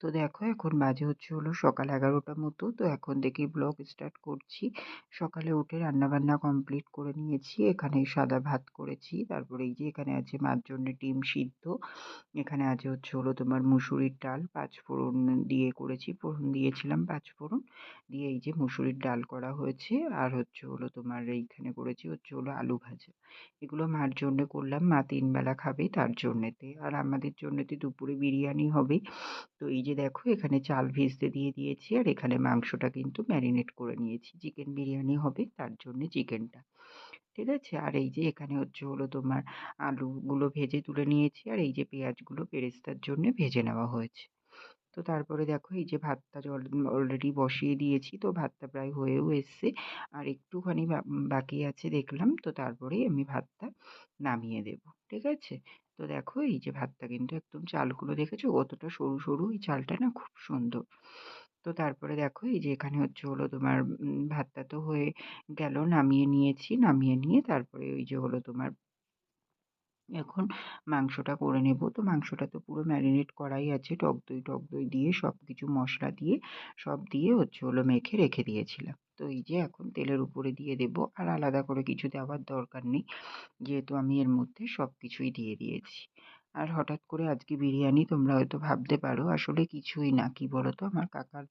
তো দেখো এখন বাজে হচ্ছে হলো সকাল এগারোটার মতো। তো এখন থেকেই ব্লগ স্টার্ট করছি। সকালে উঠে রান্নাবান্না কমপ্লিট করে নিয়েছি। এখানে সাদা ভাত করেছি। তারপরে এই যে এখানে আছে মার জন্য ডিম সিদ্ধ। এখানে আছে হচ্ছে হলো তোমার মুসুরির ডাল, পাঁচ ফোড়ন দিয়ে করেছি। ফোড়ন দিয়েছিলাম পাঁচ ফোড়ন। দিয়ে এই যে মুসুরির ডাল করা হয়েছে। আর হচ্ছে হলো তোমার এইখানে করেছি হচ্ছে হলো আলু ভাজা। এগুলো মার জন্য করলাম। মা তিন বেলা খাবে তার জন্যেতে। আর আমাদের জন্যেতে দুপুরে বিরিয়ানি হবে। তো এই যে দেখো, এখানে চাল ভেজতে দিয়ে দিয়েছি আর এখানে মাংসটা কিন্তু ম্যারিনেট করে নিয়েছি। চিকেন বিরিয়ানি হবে তার জন্যে চিকেনটা। ঠিক আছে? আর এই যে এখানে হচ্ছে হলো তোমার আলুগুলো ভেজে তুলে নিয়েছি আর এই যে পেঁয়াজগুলো বেরেস্তার জন্য ভেজে নেওয়া হয়েছে। তো তারপরে দেখো, এই যে ভাতটা জল অলরেডি বসিয়ে দিয়েছি, তো ভাতটা প্রায় হয়েও এসছে। আর একটুখানি বাকি আছে দেখলাম, তো তারপরেই আমি ভাতটা নামিয়ে দেব। ঠিক আছে? তো দেখো, এই যে ভাতটা কিন্তু একদম চালগুলো দেখেছ? কতটা সরু সরু এই চালটা না খুব সুন্দর। তো তারপরে দেখো, এই যে এখানে হচ্ছে হলো তোমার ভাতটা তো হয়ে গেল, নামিয়ে নিয়েছি, নামিয়ে নিয়ে তারপরে ওই যে হলো তোমার এখন মাংসটা করে নেব। তো মাংসটা তো পুরো ম্যারিনেট করাই আছে, টক দই টক দই দিয়ে সব কিছু মশলা দিয়ে, সব দিয়ে হচ্ছে হলো মেখে রেখে দিয়েছিলাম। তো এই যে এখন তেলের উপরে দিয়ে দেব। আর আলাদা করে কিছু দেওয়ার দরকার নেই। যেহেতু আমি এর মধ্যে সব কিছুই দিয়ে দিয়েছি। আর হঠাৎ করে আজকে বিরিয়ানি তোমরা হয়তো ভাবতে পারো, আসলে কিছুই না। কি বলো তো আমার কাকার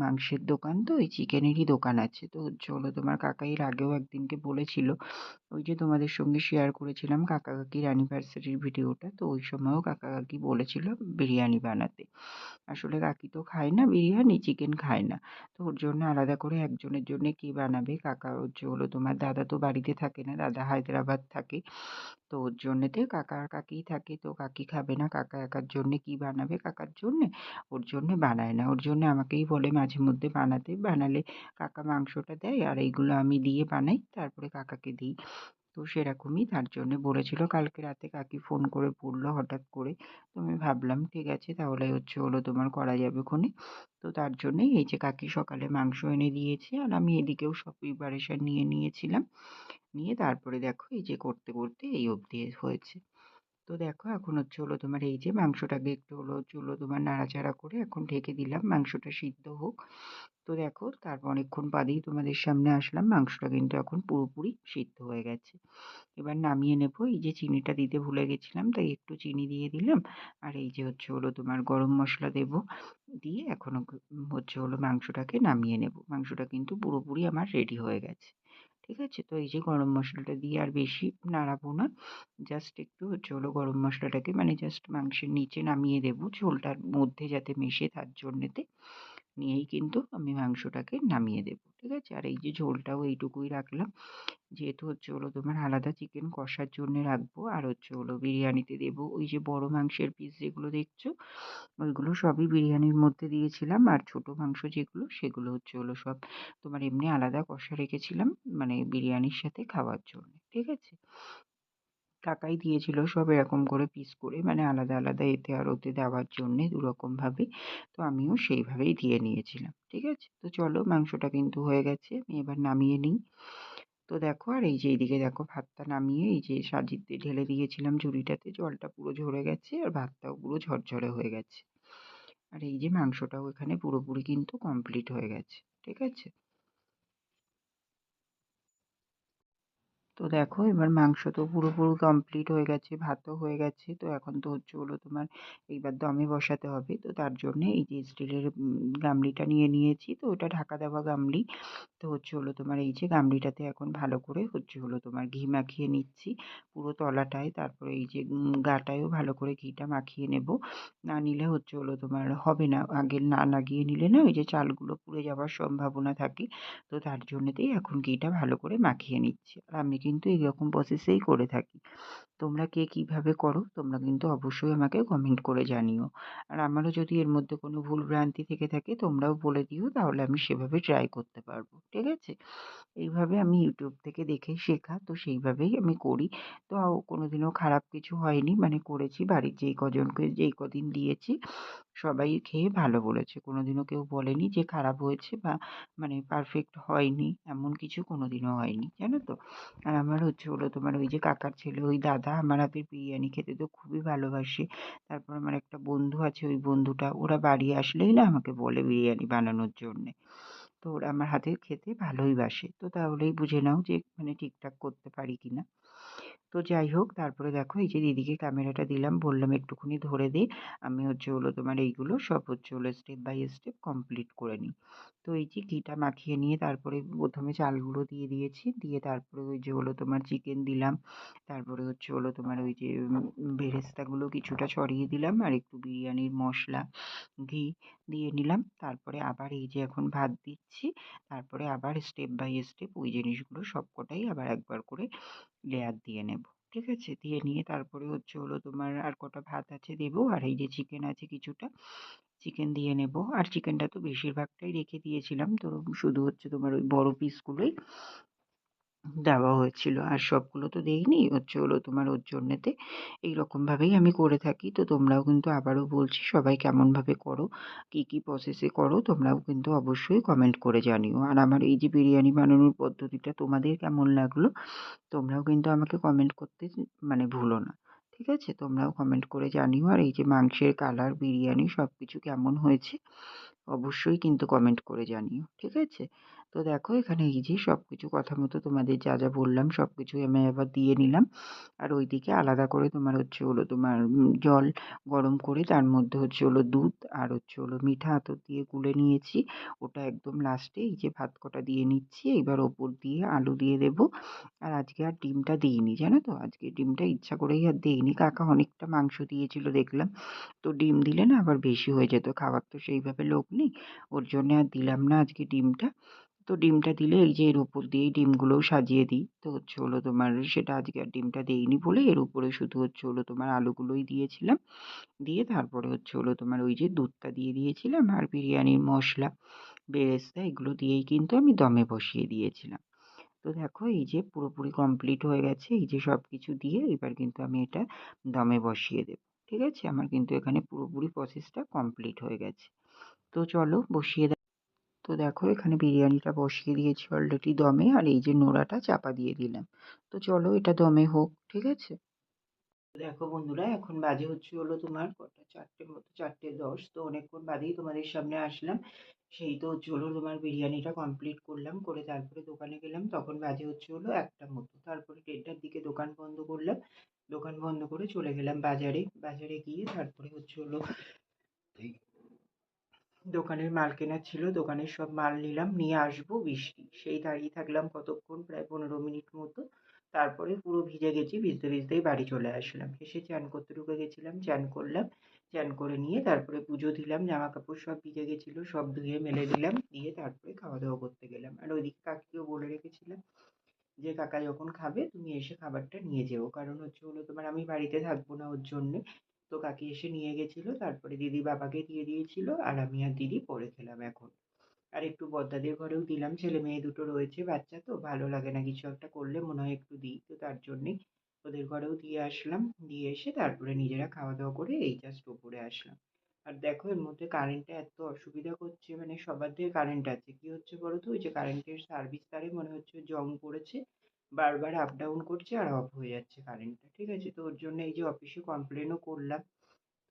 মাংসের দোকান তো, ওই চিকেনেরই দোকান আছে। তো চলো, তোমার কাকা এর আগেও একদিনকে বলেছিল, ওই যে তোমাদের সঙ্গে শেয়ার করেছিলাম কাকা কাকির অ্যানিভার্সারির ভিডিওটা, তো ওই সময়ও কাকা কাকি বলেছিল বিরিয়ানি বানাতে। আসলে কাকি তো খায় না বিরিয়ানি চিকেন খায় না। তো ওর জন্য আলাদা করে একজনের জন্য কে বানাবে? কাকা হচ্ছে হলো তোমার দাদা তো বাড়িতে থাকে না, দাদা হায়দ্রাবাদ থাকে। তো ওর জন্যেতে কাকা আর কাকিই থাকে। তো কাকি খাবে না, কাকা একার জন্যে কি বানাবে? কাকার জন্যে? ওর জন্যে বানায় না। ওর জন্যে আমাকেই বলে মাঝে মধ্যে বানাতে। বানালে কাকা মাংসটা দেয় আর এইগুলো আমি দিয়ে বানাই, তারপরে কাকাকে দিই। তো সেরকমই তার জন্য বলেছিল, কালকে রাতে কাকি ফোন করে বলল হঠাৎ করে। তো আমি ভাবলাম, ঠিক আছে, তাহলে হচ্ছে হলো তোমার করা যাবে ক্ষণে তো তার জন্যই এই যে কাকি সকালে মাংস এনে দিয়েছে, আর আমি এদিকেও সব প্রিপারেশান নিয়ে নিয়েছিলাম। নিয়ে তারপরে দেখো এই যে করতে করতে এই অবধি হয়েছে। তো দেখো, এখন হচ্ছে হলো তোমার এই যে মাংসটাকে একটু হলো চুলো তোমার নাড়াচাড়া করে এখন ঢেকে দিলাম, মাংসটা সিদ্ধ হোক। তো দেখো, তারপর অনেকক্ষণ বাদেই তোমাদের সামনে আসলাম, মাংসটা কিন্তু এখন পুরোপুরি সিদ্ধ হয়ে গেছে। এবার নামিয়ে নেব, এই যে চিনিটা দিতে ভুলে গেছিলাম, তাই একটু চিনি দিয়ে দিলাম। আর এই যে হচ্ছে হলো তোমার গরম মশলা দেব, দিয়ে এখন হচ্ছে হলো মাংসটাকে নামিয়ে নেব। মাংসটা কিন্তু পুরোপুরি আমার রেডি হয়ে গেছে। ঠিক আছে? তো এই যে গরম মশলাটা দিয়ে আর বেশি নাড়াবো না। জাস্ট একটু চলো গরম মশলাটাকে মানে জাস্ট মাংসের নিচে নামিয়ে দেবো ঝোলটার মধ্যে যাতে মেশে তার জন্যেতে। নিয়েই কিন্তু আমি মাংসটাকে নামিয়ে দেবো, ঠিক আছে? আর এই যে ঝোলটাও এইটুকুই রাখলাম। যেহেতু হচ্ছে হলো তোমার আলাদা চিকেন কষার জন্যে রাখব, আর হচ্ছে হলো বিরিয়ানিতে দেবো ওই যে বড় মাংসের পিস যেগুলো দেখছ, ওইগুলো সবই বিরিয়ানির মধ্যে দিয়েছিলাম। আর ছোটো মাংস যেগুলো, সেগুলো হচ্ছে হলো সব তোমার এমনি আলাদা কষা রেখেছিলাম মানে বিরিয়ানির সাথে খাওয়ার জন্য, ঠিক আছে? কাকাই দিয়েছিল সব এরকম করে পিস করে মানে আলাদা আলাদা এতে আর ওতে দেওয়ার জন্যে দুরকমভাবে তো আমিও সেইভাবেই দিয়ে নিয়েছিলাম, ঠিক আছে? তো চলো মাংসটা কিন্তু হয়ে গেছে, আমি এবার নামিয়ে নিই। তো দেখো, আর এই যে এইদিকে দেখো ভাতটা নামিয়ে, এই যে সাজিতে ঢেলে দিয়েছিলাম ঝুড়িটাতে, জলটা পুরো ঝরে গেছে আর ভাতটাও পুরো ঝরঝরে হয়ে গেছে। আর এই যে মাংসটাও এখানে পুরোপুরি কিন্তু কমপ্লিট হয়ে গেছে, ঠিক আছে? তো দেখো, এবার মাংস তো পুরোপুরি কমপ্লিট হয়ে গেছে, ভাতও হয়ে গেছে। তো এখন তো হচ্ছে হলো তোমার এইবার দমে বসাতে হবে। তো তার জন্যে এই যে স্টিলের গামলিটা নিয়ে নিয়েছি। তো ওটা ঢাকা দেওয়া গামলি। তো হচ্ছে হলো তোমার এই যে গামলিটাতে এখন ভালো করে হচ্ছে হলো তোমার ঘি মাখিয়ে নিচ্ছি। পুরো তলাটায়, তারপরে এই যে গাটায়ও ভালো করে ঘিটা মাখিয়ে নেব। না নিলে হচ্ছে হলো তোমার হবে না। আগে না লাগিয়ে নিলে না ওই যে চালগুলো পুড়ে যাওয়ার সম্ভাবনা থাকে। তো তার জন্যতেই এখন ঘিটা ভালো করে মাখিয়ে নিচ্ছি। আর আমি কিন্তু এইরকম প্রসেসেই করে থাকি। তোমরা কে কীভাবে করো, তোমরা কিন্তু অবশ্যই আমাকে কমেন্ট করে জানিও। আর আমারও যদি এর মধ্যে কোনো ভুল ভ্রান্তি থেকে থাকে, তোমরাও বলে দিও, তাহলে আমি সেভাবে ট্রাই করতে পারব, ঠিক আছে? এইভাবে আমি ইউটিউব থেকে দেখে শেখা, তো সেইভাবেই আমি করি। তো কোনো দিনও খারাপ কিছু হয়নি মানে করেছি বাড়ির যেই কজনকে, যেই কদিন দিয়েছি সবাই খেয়ে ভালো বলেছে। কোনোদিনও কেউ বলেনি যে খারাপ হয়েছে বা মানে পারফেক্ট হয়নি, এমন কিছু কোনোদিনও হয়নি, জানো তো? আর আমার হচ্ছে হলো তোমার ওই যে কাকার ছেলে, ওই দাদা আমার হাতের বিরিয়ানি খেতে তো খুবই ভালোবাসে। তারপর আমার একটা বন্ধু আছে, ওই বন্ধুটা, ওরা বাড়ি আসলেই না আমাকে বলে বিরিয়ানি বানানোর জন্যে। তো ওরা আমার হাতের খেতে ভালোই বাসে। তো তাহলেই বুঝে নাও যে মানে ঠিকঠাক করতে পারি কি না তো যাই হোক, তারপরে দেখো এই যে দিদিকে ক্যামেরাটা দিলাম, বললাম একটুখানি ধরে দে, আমি হচ্ছে হলো তোমার এইগুলো সব হচ্ছে হলো স্টেপ বাই স্টেপ কমপ্লিট করে নিই। তো এই যে ঘিটা মাখিয়ে নিয়ে তারপরে প্রথমে চালগুলো দিয়ে দিয়েছি, দিয়ে তারপরে ওই যে হলো তোমার চিকেন দিলাম, তারপরে হচ্ছে হলো তোমার ওই যে বেরেস্তাগুলো কিছুটা ছড়িয়ে দিলাম আর একটু বিরিয়ানির মশলা, ঘি দিয়ে নিলাম। তারপরে আবার এই যে এখন ভাত দিচ্ছি, তারপরে আবার স্টেপ বাই স্টেপ ওই জিনিসগুলো সবকটাই আবার একবার করে লেয়ার দিয়ে নেব। ঠিক আছে? দিয়ে নিয়ে তারপরে হচ্ছে হলো তোমার আর কটা ভাত আছে দেবো, আর এই যে চিকেন আছে কিছুটা চিকেন দিয়ে নেব। আর চিকেনটা তো বেশিরভাগটাই রেখে দিয়েছিলাম। তো শুধু হচ্ছে তোমার ওই বড় পিসগুলোই দেওয়া হয়েছিল। আর সবগুলো তো দেইনি, হচ্ছে হলো তোমার ওর জন্যেতে এইরকমভাবেই আমি করে থাকি। তো তোমরাও কিন্তু আবারও বলছি, সবাই কেমনভাবে করো, কী কী প্রসেসে করো, তোমরাও কিন্তু অবশ্যই কমেন্ট করে জানিও। আর আমার এই যে বিরিয়ানি বানানোর পদ্ধতিটা তোমাদের কেমন লাগল, তোমরাও কিন্তু আমাকে কমেন্ট করতে মানে ভুলো না, ঠিক আছে? তোমরাও কমেন্ট করে জানিও। আর এই যে মাংসের কালার বিরিয়ানি সব কিছু কেমন হয়েছে অবশ্যই কিন্তু কমেন্ট করে জানিও, ঠিক আছে? তো দেখো এখানে এই যে সব কিছু কথা মতো তোমাদের যা যা বললাম সব কিছুই আমি আবার দিয়ে নিলাম। আর ওইদিকে আলাদা করে তোমার হচ্ছে হলো তোমার জল গরম করে তার মধ্যে হচ্ছে হলো দুধ আর হচ্ছে হলো মিঠা আতর দিয়ে গুলে নিয়েছি। ওটা একদম লাস্টে এই যে ভাত কটা দিয়ে নিচ্ছি এবার ওপর দিয়ে আলু দিয়ে দেবো। আর আজকে আর ডিমটা দিইনি, জানো তো? আজকে ডিমটা ইচ্ছা করেই আর দিইনি। কাকা অনেকটা মাংস দিয়েছিল দেখলাম। তো ডিম দিলে না আবার বেশি হয়ে যেত, খাবার তো সেইভাবে লোক নেই? ওর জন্যে আর দিলাম না আজকে ডিমটা। তো ডিমটা দিলে এই যে এর উপর দিয়েই ডিমগুলোও সাজিয়ে দিই। তো হচ্ছে হলো তোমার সেটা আজকে আর ডিমটা দেইনি বলে এর উপরে শুধু হচ্ছে হলো তোমার আলুগুলোই দিয়েছিলাম। দিয়ে তারপরে হচ্ছে হলো তোমার ওই যে দুধটা দিয়ে দিয়েছিলাম আর বিরিয়ানির মশলা, বেরেস্তা এগুলো দিয়েই কিন্তু আমি দমে বসিয়ে দিয়েছিলাম। তো দেখো এই যে পুরোপুরি কমপ্লিট হয়ে গেছে, এই যে সব কিছু দিয়ে এবার কিন্তু আমি এটা দমে বসিয়ে দেব। ঠিক আছে? আমার কিন্তু এখানে পুরোপুরি প্রসেসটা কমপ্লিট হয়ে গেছে। তো চলো বসিয়ে তো দেখো এখানে বিরিয়ানিটা বসিয়ে দিয়েছি অলরেডি দমে, আর এই যে নোড়াটা চাপা দিয়ে দিলাম। তো চলো এটা দমে হোক, ঠিক আছে? দেখো বন্ধুরা, এখন বাজে হচ্ছে হলো তোমার কটা চারটে মতো, চারটে দশ, তো অনেকক্ষণ বাদেই তোমাদের সামনে আসলাম। সেই তো হলো তোমার বিরিয়ানিটা কমপ্লিট করলাম, করে তারপরে দোকানে গেলাম, তখন বাজে হচ্ছে হলো একটা মতো। তারপরে দেড়টার দিকে দোকান বন্ধ করলাম, দোকান বন্ধ করে চলে গেলাম বাজারে। বাজারে গিয়ে তারপরে হচ্ছে হলো দোকানের মাল কেনার ছিল, দোকানের সব মাল নিলাম, নিয়ে আসব, বৃষ্টি। সেই দাঁড়িয়ে থাকলাম কতক্ষণ, প্রায় পনেরো মিনিট মতো। তারপরে পুরো ভিজে গেছি, ভিজতে ভিজতেই বাড়ি চলে আসলাম। এসে চান করতে ঢুকে গেছিলাম, চান করলাম, চান করে নিয়ে তারপরে পুজো দিলাম জামা কাপড় সব ভিজে গেছিল, সব ধুয়ে মেলে দিলাম, দিয়ে তারপরে খাওয়া দাওয়া করতে গেলাম। আর ওইদিকে কাকিও বলে রেখেছিলাম যে, কাকা যখন খাবে, তুমি এসে খাবারটা নিয়ে যেও। কারণ হচ্ছে হলো তোমার, আমি বাড়িতে থাকব না ওর জন্যে। তো কাকি এসে নিয়ে গেছিল, তারপরে দিদি বাবাকে দিয়ে দিয়েছিল, আর আমি আর দিদি পরে খেলাম এখন। আর একটু বদ্দাদের ঘরেও দিলাম, ছেলে মেয়ে দুটো রয়েছে, বাচ্চা তো, ভালো লাগে না কিছু একটা করলে মনে হয় একটু দিই, তো তার জন্যেই ওদের ঘরেও দিয়ে আসলাম, দিয়ে এসে তারপরে নিজেরা খাওয়া দাওয়া করে এই জাস্ট ওপরে আসলাম। আর দেখো, এর মধ্যে কারেন্টটা এত অসুবিধা করছে মানে সবার দিকে কারেন্ট আছে। কি হচ্ছে বলো তো, ওই যে কারেন্টের সার্ভিস তারে মনে হচ্ছে জং পড়েছে বারবার আপ ডাউন করছে আর অফ হয়ে যাচ্ছে কারেন্টটা ঠিক আছে? তো ওর জন্য এই যে অফিসে কমপ্লেনও করলাম।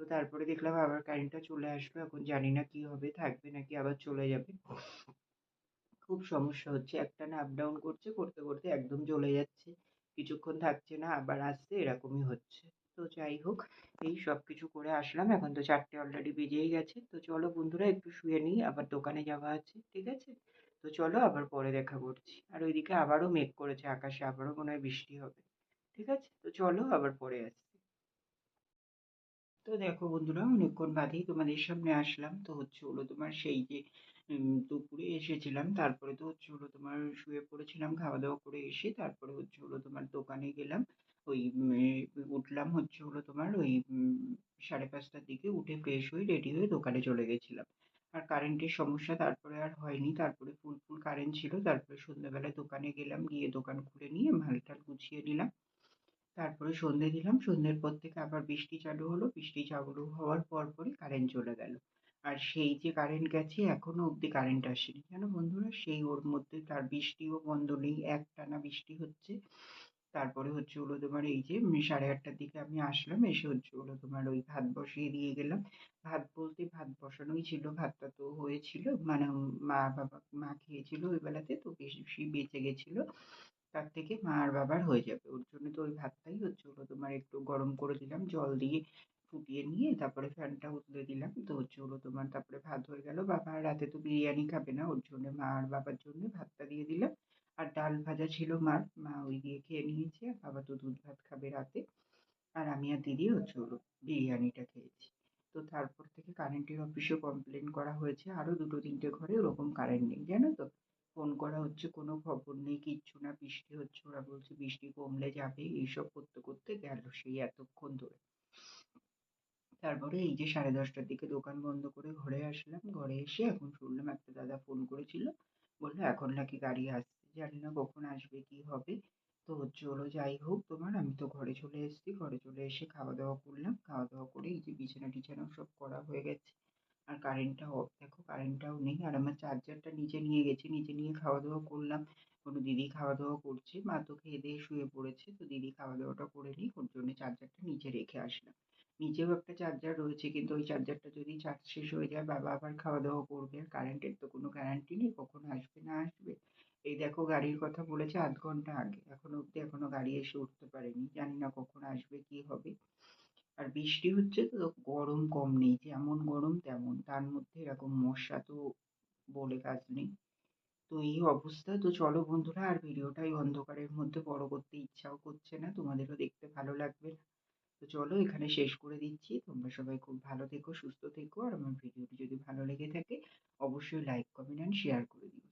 তো তারপরে দেখলাম আবার কারেন্টটা চলে আসলো এখন জানি না কি হবে, থাকবে নাকি আবার চলে যাবে। খুব সমস্যা হচ্ছে, একটানা আপ ডাউন করছে, করতে করতে একদম চলে যাচ্ছে। কিছুক্ষণ থাকছে না, আবার আসছে, এরকমই হচ্ছে। তো যাই হোক, এই সব কিছু করে আসলাম, এখন তো চারটে অলরেডি বেজেই গেছে। তো চলো বন্ধুরা, একটু শুয়ে নিই, আবার দোকানে যাওয়া আছে, ঠিক আছে? তো চলো আবার পরে দেখা করছি। আর ওইদিকে আবারও মেঘ করেছে, আকাশে আবারও মনে হয় বৃষ্টি হবে। ঠিক আছে? তো চলো আবার পরে আসছি। তো দেখো বন্ধুরা, অনেকক্ষণ বাদেই তোমাদের সামনে আসলাম। তো হচ্ছে হলো তোমার সেই যে দুপুরে এসেছিলাম, তারপরে তো হচ্ছে হলো তোমার শুয়ে পড়েছিলাম খাওয়া দাওয়া করে এসে তারপরে হচ্ছে হলো তোমার দোকানে গেলাম। ওই উঠলাম হচ্ছে হলো তোমার ওই সাড়ে পাঁচটার দিকে, উঠে ফ্রেশ হয়ে রেডি হয়ে দোকানে চলে গেছিলাম। আর কারেন্টের সমস্যা তারপরে আর হয়নি। তারপরে ফুল ফুল কারেন্ট ছিল। তারপরে সন্ধ্যাবেলায় দোকানে গেলাম, গিয়ে দোকান খুলে নিয়ে মাল টাল গুছিয়ে নিলাম। তারপরে সন্ধে দিলাম। সন্ধ্যের পর থেকে আবার বৃষ্টি চালু হলো। বৃষ্টি চালু হওয়ার পর পরই কারেন্ট চলে গেল। আর সেই যে কারেন্ট গেছে, এখনও অবধি কারেন্ট আসেনি। জানো বন্ধুরা, সেই ওর মধ্যে তার বৃষ্টিও বন্ধ নেই। একটানা বৃষ্টি হচ্ছে। তারপরে হচ্ছে হলো তোমার এই যে সাড়ে আটটার দিকে আমি আসলাম, এসে হচ্ছে হলো তোমার ওই ভাত বসিয়ে দিয়ে গেলাম। ভাত বলতে ভাত বসানোই ছিল, ভাতটা তো হয়েছিল মানে মা বাবা, মা খেয়েছিল ওই বেলাতে, তো বেশি বেঁচে গেছিল। তার থেকে মা আর বাবার হয়ে যাবে, ওর জন্য তো ওই ভাতটাই হচ্ছে হলো তোমার একটু গরম করে দিলাম, জল দিয়ে ফুটিয়ে নিয়ে তারপরে ফ্যানটা উতলে দিলাম। তো হচ্ছে হলো তোমার তারপরে ভাত হয়ে গেল, বাবা রাতে তো বিরিয়ানি খাবে না, ওর জন্য মা আর বাবার জন্য ভাতটা দিয়ে দিলাম। আর ডাল ভাজা ছিল মার। মা ওই দিয়ে খেয়ে নিয়েছে। বাবা তো দুধ ভাত খাবে রাতে। আর আমি আর দিদি হচ্ছে হলো বিরিয়ানিটা খেয়েছি। তো তারপর থেকে কারেন্টের অফিসেও কমপ্লেন করা হয়েছে। আরও দুটো তিনটে ঘরে ওরকম কারেন্ট নেই, জানো তো? ফোন করা হচ্ছে, কোনো খবর নেই, কিচ্ছু না, বৃষ্টি হচ্ছে। ওরা বলছে বৃষ্টি কমলে যাবে। এইসব করতে করতে গেল সেই এতক্ষণ ধরে। তারপরে এই যে সাড়ে দশটার দিকে দোকান বন্ধ করে ঘরে আসলাম। ঘরে এসে এখন শুনলাম একটা দাদা ফোন করেছিল। বলল, এখন নাকি গাড়ি আসছে। জানি না কখন আসবে, কি হবে। তো চলো যাই হোক, তোমার আমি তো ঘরে চলে এসেছি, ঘরে চলে এসে খাওয়া দাওয়া করলাম। খাওয়া দাওয়া করে এই যে বিছানা টিছানা সব করা হয়ে গেছে। আর কারেন্টটা দেখো কারেন্টটাও নেই। আর আমার চার্জারটা নিচে নিয়ে গেছি, নিচে নিয়ে খাওয়া দাওয়া করলাম। কোনো দিদি খাওয়া দাওয়া করছে, মা তো খেয়ে দিয়ে শুয়ে পড়েছে, তো দিদি খাওয়া দাওয়াটা করে নিই ওর জন্য চার্জারটা নিচে রেখে আসলাম। নিচেও একটা চার্জার রয়েছে, কিন্তু ওই চার্জারটা যদি চার্জ শেষ হয়ে যায়, বাবা আবার খাওয়া দাওয়া করবে। আর কারেন্টের তো কোনো গ্যারান্টি নেই, কখন আসবে, না আসবে। এই দেখো গাড়ির কথা বলেছে আধ ঘণ্টা আগে। এখনও অবধি এখনও গাড়ি এসে উঠতে পারেনি। জানি না কখন আসবে, কি হবে। আর বৃষ্টি হচ্ছে তো গরম কম নেই, যেমন গরম তেমন। তার মধ্যে এরকম মশা তো বলে কাজ নেই। তো এই অবস্থা। তো চলো বন্ধুরা, আর ভিডিওটা এই অন্ধকারের মধ্যে বড় করতে ইচ্ছাও করছে না। তোমাদেরও দেখতে ভালো লাগবে তো চলো এখানে শেষ করে দিচ্ছি। তোমরা সবাই খুব ভালো থেকো, সুস্থ থেকো। আর আমার ভিডিওটি যদি ভালো লেগে থাকে, অবশ্যই লাইক কমেন্ট অ্যান্ড শেয়ার করে দিও।